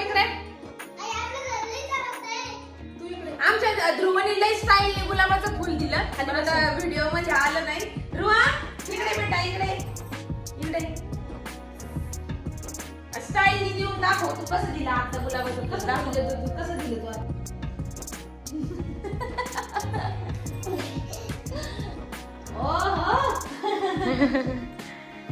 इकडे. आमच्या ध्रुवने लई स्टाईल गुलाबाचं फुल दिलं. पण आता व्हिडिओमध्ये आलं नाही. ध्रुवा इकडे बेटा इकडे. इकडे. स्टाईल देऊन दाखव. तू कसं दिलं आता गुलाबाचं फुल? दाखव. दे तू कसं दिलं तू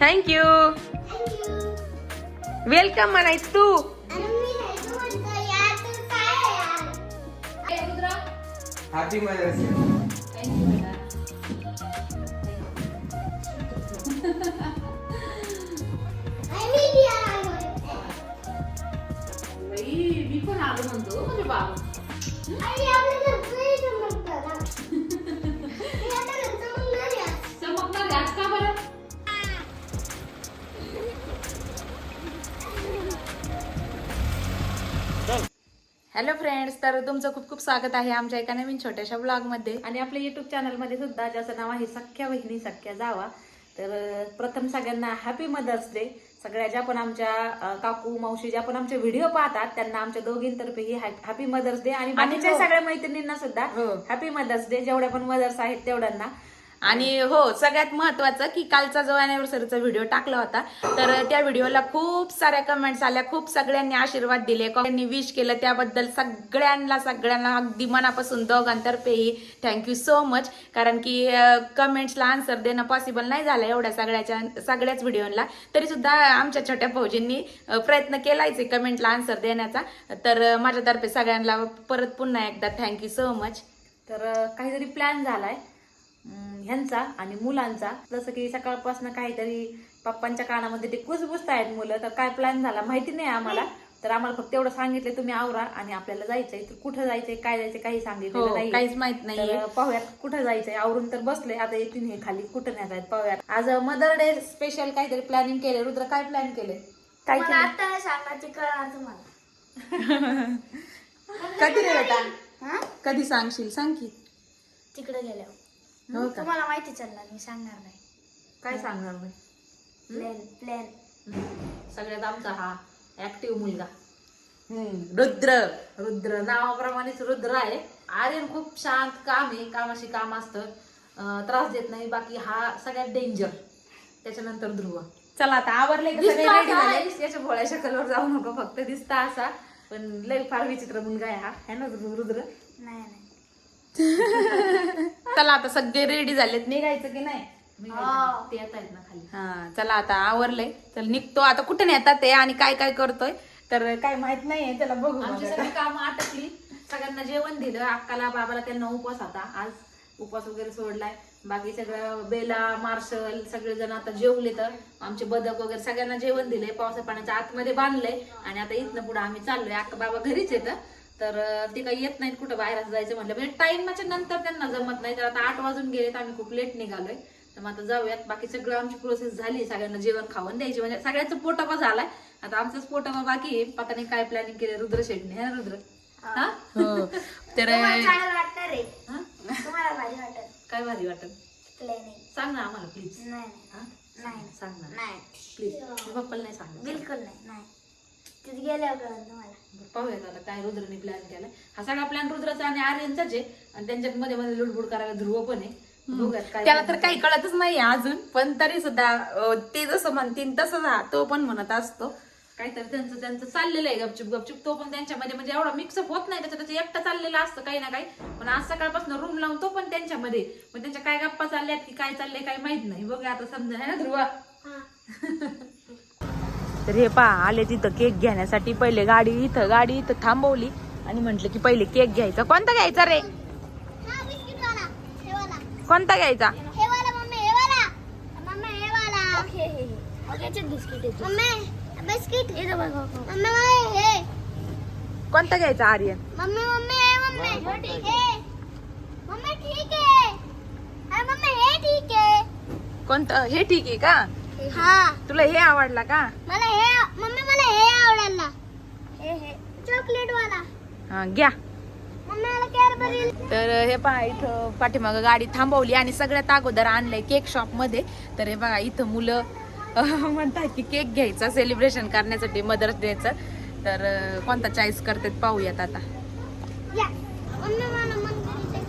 थँक्यू वेलकम म्हणायच तू. हॅपी मदर्स मी पण आलो म्हणतो म्हणजे बाबा हॅलो फ्रेंड्स तर तुमचं खूप खूप स्वागत आहे आमच्या एका नवीन छोट्याशा ब्लॉगमध्ये आणि आपल्या युट्यूब चॅनलमध्ये सुद्धा ज्याचं नाव आहे सख्या बहिणी सख्या जावा तर प्रथम सगळ्यांना हॅपी मदर्स डे सगळ्या ज्या पण आमच्या काकू मावशी ज्या पण आमचे व्हिडिओ पाहतात त्यांना आमच्या दोघींतर्फे ही हॅपी मदर्स डे आणि बाकीच्या हो. सगळ्या मैत्रिणींना सुद्धा. हॅपी मदर्स डे जेवढ्या पण मदर्स आहेत तेवढ्यांना. आणि हो सगळ्यात महत्वाचं की कालचा जो अॅनिव्हर्सरीचा व्हिडिओ टाकला होता तर त्या व्हिडिओला खूप साऱ्या कमेंट्स आल्या खूप सगळ्यांनी आशीर्वाद दिले. त्यांनी विश केलं त्याबद्दल सगळ्यांना सगळ्यांना अगदी मनापासून दोघांतर्फेही थँक्यू सो मच कारण की कमेंट्सला आन्सर देणं पॉसिबल नाही झालं एवढ्या सगळ्याच्या सगळ्याच व्हिडिओला तरी सुद्धा आमच्या छोट्या भाऊजींनी प्रयत्न केलायच आहे कमेंटला आन्सर देण्याचा. तर माझ्यातर्फे सगळ्यांना परत पुन्हा एकदा थँक्यू सो मच तर काहीतरी प्लॅन झालाय. ह्यांचा आणि मुलांचा. जसं की सकाळपासून काहीतरी पप्पांच्या कानामध्ये ते कुजबुजतायत मुलं तर काय प्लॅन झाला माहिती नाही आम्हाला. तर आम्हाला फक्त एवढं सांगितलं तुम्ही आवरा आणि आपल्याला जायचंय. तर कुठं जायचंय काय जायचंय काही सांगितलं हो नाही काहीच माहीत नाहीये. तर पाहूयात कुठं जायचंय. आवरून तर बसले आता येतील हे खाली. कुठं नाही जायचं पाहूयात. आज मदर डे स्पेशल काहीतरी प्लॅनिंग केले रुद्र काय प्लॅन केले काय आता नाही सांगायचे कळणार तुम्हाला. कधी रे बेटा हा? कधी सांगशील? सांग की. तिकडे गेल्यावर. हो का? तुम्हाला माहिती चालणार मी सांगणार नाही. काय सांगणार नाही प्लॅन प्लॅन सगळ्यात आमचा हा ऍक्टिव्ह मुलगा. रुद्र. रुद्र नावाप्रमाणेच रुद्र आहे. आर्यन खूप शांत काम आहे कामाशी काम असतं. अं, त्रास देत नाही बाकी हा सगळ्यात डेंजर त्याच्यानंतर ध्रुव. चला आता आवरले का दिसतो सगळे ready असा झाले? आहे, याच्या भोळ्या शकलवर जाऊ नको फक्त दिसता असा. पण लय फार विचित्र मुलगा आहे हा. है ना रुद्र? नाही नाही. चला आता सगळे रेडी झालेत. निघायचं की नाही? हो. ते येत आहेत ना खाली. हा चला आता आवरलंय. चल निघतो. आता कुठे नेतात ते आणि काय काय करतोय? तर काय माहीत नाहीये. त्याला बघू मग आमची आता. सगळी कामं आटकली सगळ्यांना जेवण दिलं. अक्काला बाबाला त्यांना उपवास होता. आज उपवास वगैरे सोडलाय. बाकी सगळं बेला मार्शल सगळेजण आता जेवले तर आमचे बदक वगैरे सगळ्यांना जेवण दिलंय. पावसा पाण्याच्या आतमध्ये बांधलंय. आणि आता इथनं पुढे आम्ही चाललोय. अक्का बाबा घरीच येतं तर ते काही येत नाहीत कुठं बाहेर जायचं म्हटलं म्हणजे टाइमच्या नंतर त्यांना जमत नाही. तर आता आठ वाजून गेलेत आम्ही खूप लेट निघालोय. तर मग आता जाऊयात. बाकी सगळं आमची प्रोसेस झाली. सगळ्यांना जेवण खावण द्यायची. म्हणजे सगळ्यांचं पोटापा झालाय. आता आमचाच पोटापा बाकी आहे. पता नाही काय प्लॅनिंग केले रुद्र शेटने है रुद्र? हा. हो? तर तुम्हाला चांगलं वाटणार रे? तुम्हाला भारी वाटत. काय भारी वाटत? प्लॅनिंग सांग ना आम्हाला प्लीज नाही. नाही नाही. सांग ना. नाही. प्लीज पप्पाला नाही सांगणार. बिलकुल नाही. नाही. तिथे गेल्यावर कळलं तुम्हाला बरं, पाहूयात आता काय रुद्रने प्लॅन केलाय. हा सगळा प्लॅन रुद्राचा आणि आर्यनचाच आहे. आणि त्यांच्यात मध्ये मध्ये लुडबुड करायला ध्रुव पण आहे. बघूयात काय त्याला तर काही कळतच नाही अजून पण तरी सुद्धा अं, ते जसं म्हणतील तसं हा तो पण म्हणत असतो. काहीतरी त्यांचं त्यांचं चाललेलं आहे गपचूप गपचूप. तो पण त्यांच्यामध्ये म्हणजे एवढा मिक्सअप होत नाही त्याचं त्याचं एकटा चाललेलं असतं काही ना काही. पण आज सकाळपासून रूम लावून तो पण त्यांच्यामध्ये पण त्यांच्या काय गप्पा चालल्यात की काय चाललंय काही माहीत नाही. बघूया आता समजा ना ध्रुवा? तर हे पहा आले तिथं केक घेण्यासाठी. पहिले गाडी इथं गाडी इथं थांबवली. आणि म्हंटल की पहिले केक घ्यायचा. कोणता घ्यायचा रे? हा बिस्किट वाला. हे वाला. कोणता घ्यायचा? हे वाला मम्मी हे वाला. मम्मी हे वाला. ओके हे ओके याच्यात बिस्किट आहे मम्मी बिस्किट. हे बघ मम्मी मला हे. कोणता घ्यायचा आर्यन मम्मी मम्मी हे मम्मी. हे. मम्मी ठीक आहे. अरे मम्मी हे ठीक आहे. कोणतं? हे ठीक आहे का? हा. तुला हे आवडला का? मला हे मम्मी मला हे आवडला चॉकलेट वाला हा घ्या. तर हे पहा इथं पाठीमागं गाडी थांबवली आणि सगळ्यात अगोदर आणलंय केक शॉपमध्ये. तर हे बघा इथं मुलं म्हणतात की केक घ्यायचा सेलिब्रेशन करण्यासाठी मदर्स डेचं तर कोणता चॉईस करतात पाहूयात आता या मम्मी मला मन करीत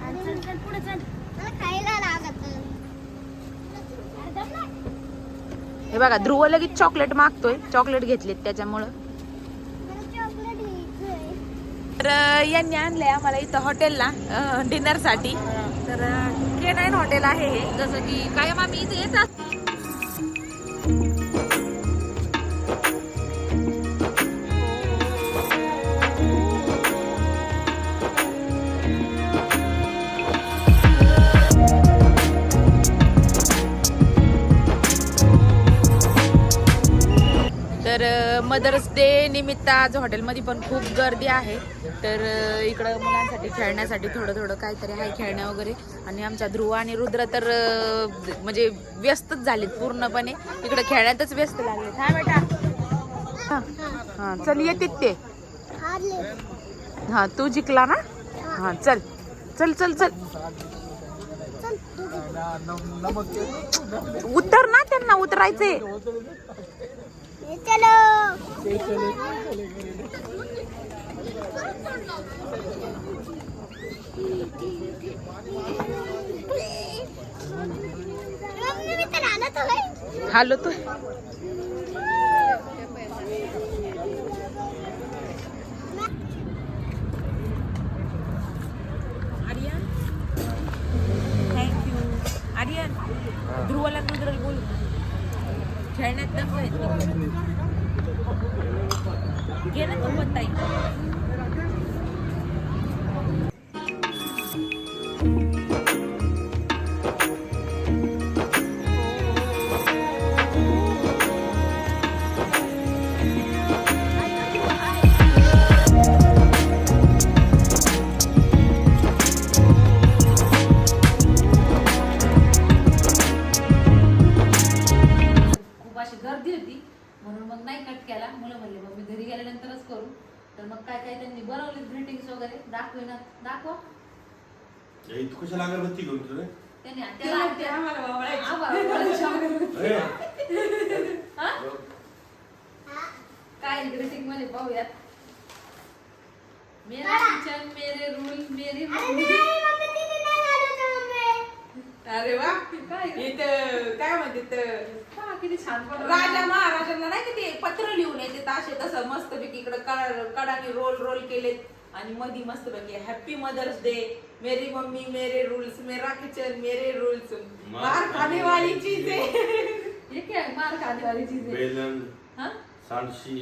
खायला चल चल पुढे चल मला खायला लागत हे बघा ध्रुव लगेच चॉकलेट मागतोय. चॉकलेट घेतलेत त्याच्यामुळं. तर यांनी आणलंय आम्हाला इथं हॉटेलला डिनरसाठी. तर के नाईन हॉटेल आहे हे. जसं की कायम आम्ही इथे येत असतो. मदर्स डे निमित्त आज हॉटेलमध्ये पण खूप गर्दी आहे. तर इकडं मुलांसाठी खेळण्यासाठी थोडं थोडं काहीतरी आहे खेळण्या वगैरे. आणि आमच्या ध्रुव आणि रुद्र तर म्हणजे व्यस्तच झालेत पूर्णपणे. इकडं खेळण्यातच व्यस्त लागले हा बेटा. हां चल येतात ते. हां तू जिंकला ना? हां चल. चल चल चल. चल उतर ना त्यांना उतरायचे ये चलो मम्मी वगैरे दाखवेना दाखवा. ए, तू कशाला अगरबत्ती घेऊन तुझे त्यांनी त्याला ते आम्हाला ओळखायचं. हा? काय ग्रीटिंगमध्ये पाहूयात. मेरा किचन मेरे रूल मेरी अरे मम्मी वा. काय इथं काय म्हणते पहा किती छान पण राजा महाराजांना नाही का ते पत्र लिहून येते असे तसं? मस्त पैकी इकडे कडाने रोल रोल केलेत. आणि मधी मस्त पैकी हॅपी मदर्स डे मेरी मम्मी मेरे रूल्स मेरा किचन मेरे रूल्स मार खाने वाली चीज. है ये क्या है? मार खाने वाली चीज. है बेलन हाँ? सांडशी.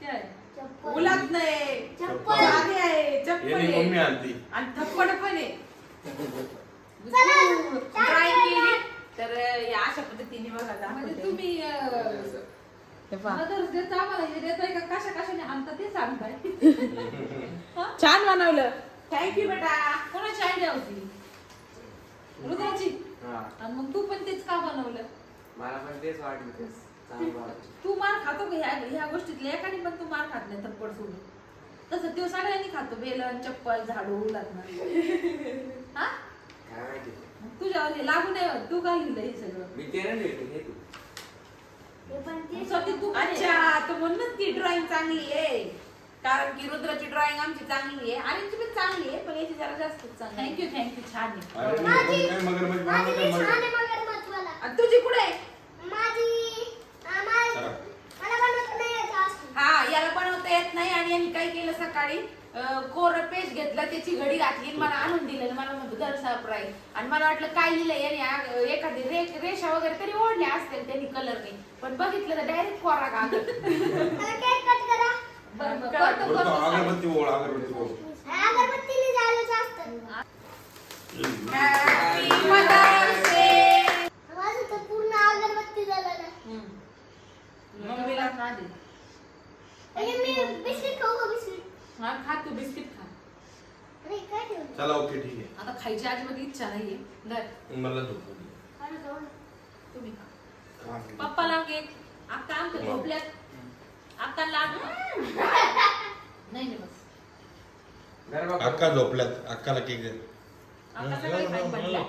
क्या है? चप्पल. उलट नाही चप्पल. साधी आहे चप्पल याने मम्मी आहे आणती. आणि थप्पड पण आहे. चला ड्रॉइंग केली. तर या अशा पद्धतीने बघा म्हणजे. तुम्ही हे पहा. मदर्स डे आम्हाला हे देताय का? कशा कशाने आणता ते सांगताय. छान बनवलं. थँक्यू बेटा. कोणाची आयडिया होती? रुद्राची. हा. आणि मग तू पण तेच का बनवलं? मला पण तेच वाटलं तेच. चांगलं वाटलं. तू मार खातो का ह्या ह्या गोष्टीतल्या एकाने पण तू मार खात नाही थप्पड सोडून. तसं तो सगळ्यांनी खातो. बेलन चप्पल झाडू लागणार हा? काय माहिती? तुझ्यावर हे लागू नाही होत. तू का लिहिलं हे सगळं? मी ते नाही लिहिलं, हे तू हे पण ते स्वतः तू पण हे- अच्छा तर म्हणूनच ती ड्रॉइंग चांगली आहे. कारण की रुद्राची ड्रॉइंग आमची चांगली आहे. आर्यनची पण चांगली आहे पण याची जरा जास्त चांगली. थँक्यू थँक्यू छान आहे. माझी- माझी. आणि तुझी कुठे आहे माझी आ, मा- चला. मला बनवता नाही येत असं. हा याला बनवता येत नाही आणि यांनी काय केलं सकाळी कोर पेज घेतला त्याची घडी घातली आणि मला आणून दिलं मला म्हणतो दर सरप्राईज आणि मला वाटलं काय लिहिलं याने? एखादी रे रेषा वगैरे तरी ओढल्या असतील त्यांनी कलरने पण बघितलं तर डायरेक्ट कोरा करतो. अगरबत्ती ओळ अगरबत्ती ओळ अगरबत्तीने झालं असतं Happy Mother's Day. माझं तर पूर्ण अगरबत्ती झालं ना मम्मीला खा दे. अरे मी बिस्किट खाऊ का बिस्किट हा, खा तू बिस्किट खा अरे काय ठेवलं चला ओके ठीक आता खायची अजिबात इच्छा नाहीये. धर. मला झोप आली. तुम्ही खा. खा. पप्पाला केक आता आमच्या झोपल्यात. अक्काला नाही नाही बस. अक्का झोपल्यात. अक्काला केक दे. अक्का सकाळी खाई पडल्या.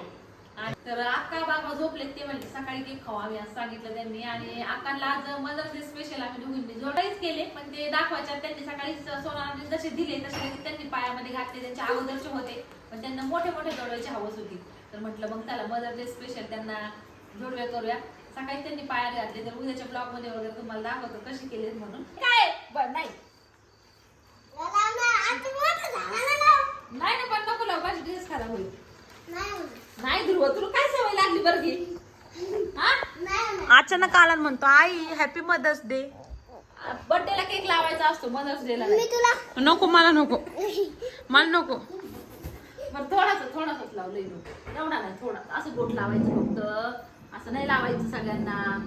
आणि तर अक्का बाबा झोपले ते म्हणले सकाळी केक खाऊ आम्ही असं सांगितलं त्यांनी. आणि अक्काला आज मदर्स डे स्पेशल आम्ही दोघींनी जोडाईच केले पण ते दाखवायच्या त्यांनी सकाळी सोनाने जसे दिले तसे त्यांनी पायामध्ये घातले त्यांच्या अगोदरचे होते. पण त्यांना मोठे मोठे जोडवायची हवस होती. तर म्हटलं मग त्याला मदर डे स्पेशल त्यांना जोडव्या करूया. सकाळी त्यांनी पायात घातले तर उद्याच्या ब्लॉगमध्ये वगैरे तुम्हाला दाखवतो कसे केले म्हणून. काय? बरं नाही. लाव ना, आता मोठं झालं ना. लाव. नाही ना पण नको लावू माझी ड्रेस खराब होईल. नाही ध्रुव तुला काय सवय लागली बरं की हा. अचानक आला आणि म्हणतो आई हॅपी मदर्स डे बर्थडेला केक लावायचा असतो मदर्स डेला मी तुला नको मला नको. मला नको. बरं थोडासा थोडासाच लावलंय एवढा नाही थोडा. असं बोट लावायचं फक्त. असं नाही लावायचं सगळ्यांना.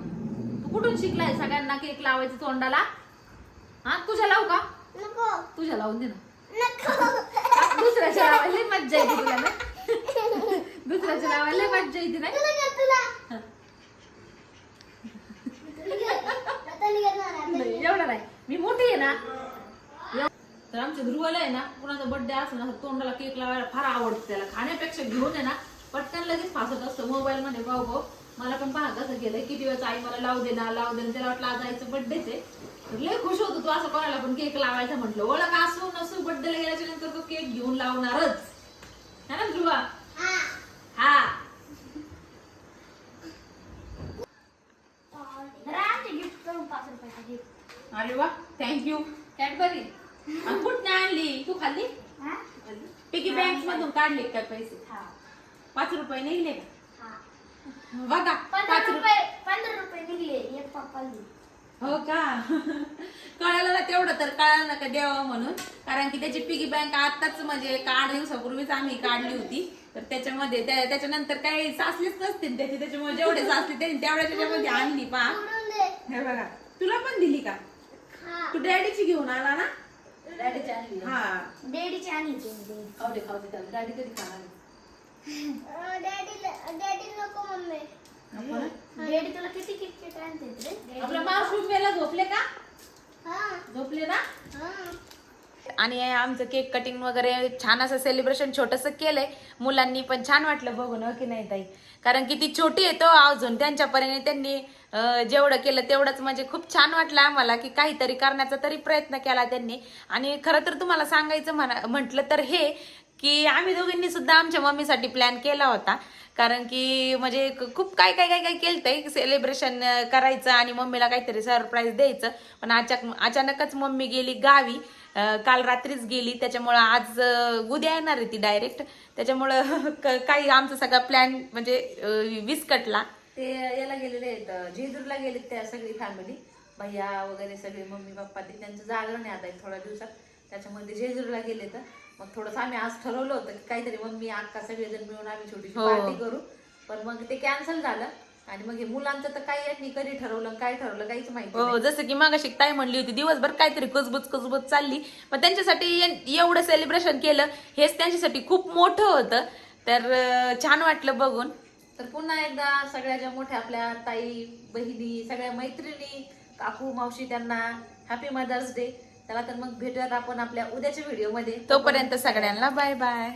तू कुठून शिकलाय सगळ्यांना केक लावायचं तोंडाला? हा? तुझ्या लावू का? नको. तुझ्या लावून दे ना. दुसऱ्याच्या लावायला मज्जा येते तुला ना. दुसऱ्याच्या लावायला मज्जा येते नाही. नाही, एवढं नाही. मी मोठी आहे ना. एव- तर आमच्या ध्रुवाला आहे ना कुणाचा बर्थडे असला ना तोंडाला केक लावायला फार आवडतं त्याला. खाण्यापेक्षा घेऊन आहे ना पटकन लगेच फासत असतं मोबाईल मध्ये भाऊ भाऊ. मला पण पहा कसं केलंय. किती वेळेस आई मला लावू दे ना लावू दे ना. त्याला वाटलं आज आईचं बर्थडेच आहे तर लय खुश होतो तू असं कोणाला पण केक लावायचं म्हटलं. ओळख असू नसू बर्थडेला गेल्याच्यानंतर तो केक घेऊन लावणारच. है ना ध्रुवा हा. हा जरा आमचे gift करून पाच रुपयाचं gift. अरे वा थँक्यू कॅडबरी. आणि कुठने आणली? तू खाल्ली? हा? पिकी बँक मधून काढले काय पैसे? हा. पाच रुपये निघले का? हा. बघा पंधरा पाच रुपये. रुपये पंधरा रुपये निघले एक पप्पाला हो का? कळालं ना तेवढं तर कळालं ना का द्यावं म्हणून? कारण की त्याची पिगी बँक आताच म्हणजे एक आठ दिवसापूर्वीच आम्ही काढली होती. तर त्याच्यामध्ये त्या- त्याच्यानंतर काही साचलेच नसतील त्याचे. त्याच्यामुळे जेवढे साचले त्यांनी तेवढ्या त्याच्यामध्ये आणली पा दे. हे बघा तुला पण दिली का? तू डॅडीची घेऊन आला ना? डॅडीची आणली हा. डॅडीची आणि डॅडी खाऊ दे खाऊ दे त्याला डॅडी कधी खाणार डॅडी डॅडी नको मम्मी? डॅडी तुला किती किटकिट आणते रे? आपल्या मावशी मेला झोपले का? हा. झोपले ना? हा. आणि आमचं केक कटिंग वगैरे छान असं सेलिब्रेशन छोटंसं केलंय. मुलांनी पण छान वाटलं बघून हो की नाही ताई? कारण की ती छोटी आहे तो अजून त्यांच्यापर्यंत त्यांनी जेवढं केलं तेवढंच म्हणजे खूप छान वाटलं आम्हाला की काहीतरी करण्याचा तरी प्रयत्न केला त्यांनी. आणि खरं तर तुम्हाला सांगायचं म्हणा म्हटलं तर हे की आम्ही दोघींनी सुद्धा आमच्या मम्मीसाठी प्लॅन केला होता. कारण की म्हणजे खूप काय काय काय काय केलं सेलिब्रेशन करायचं आणि मम्मीला काहीतरी सरप्राईज द्यायचं. पण अचक अचानकच मम्मी गेली गावी. काल रात्रीच गेली. त्याच्यामुळं आज उद्या येणार आहे ती डायरेक्ट त्याच्यामुळं काही आमचा सगळा प्लॅन म्हणजे विस्कटला. ते याला गेलेले आहेत जेजूरला गेले त्या सगळी फॅमिली भैया वगैरे सगळे मम्मी पप्पा ते त्यांचं जागरण आहे आता थोड्या दिवसात. त्याच्यामध्ये जेजूरला गेले तर मग थोडंसं आम्ही आज ठरवलं होतं की काहीतरी मम्मी अक्का सगळेजण मिळून आम्ही छोटीशी हो. पार्टी करू. पण मग ते कॅन्सल झालं आणि मग हे मुलांचं तर काही यांनी कधी ठरवलं काय ठरवलं काहीच माहिती हो नाही. जसं की मागाशी ताई म्हणली होती दिवसभर काहीतरी कुजबुज कुजबुज चालली. पण त्यांच्यासाठी एन- एवढं सेलिब्रेशन केलं हेच त्यांच्यासाठी खूप मोठं होतं. तर अं, छान वाटलं बघून. तर पुन्हा एकदा सगळ्या ज्या मोठ्या आपल्या ताई बहिणी सगळ्या मैत्रिणी काकू मावशी त्यांना हॅपी मदर्स डे त्याला तर मग भेटूयात आपण आपल्या उद्याच्या व्हिडिओमध्ये तोपर्यंत सगळ्यांना बाय बाय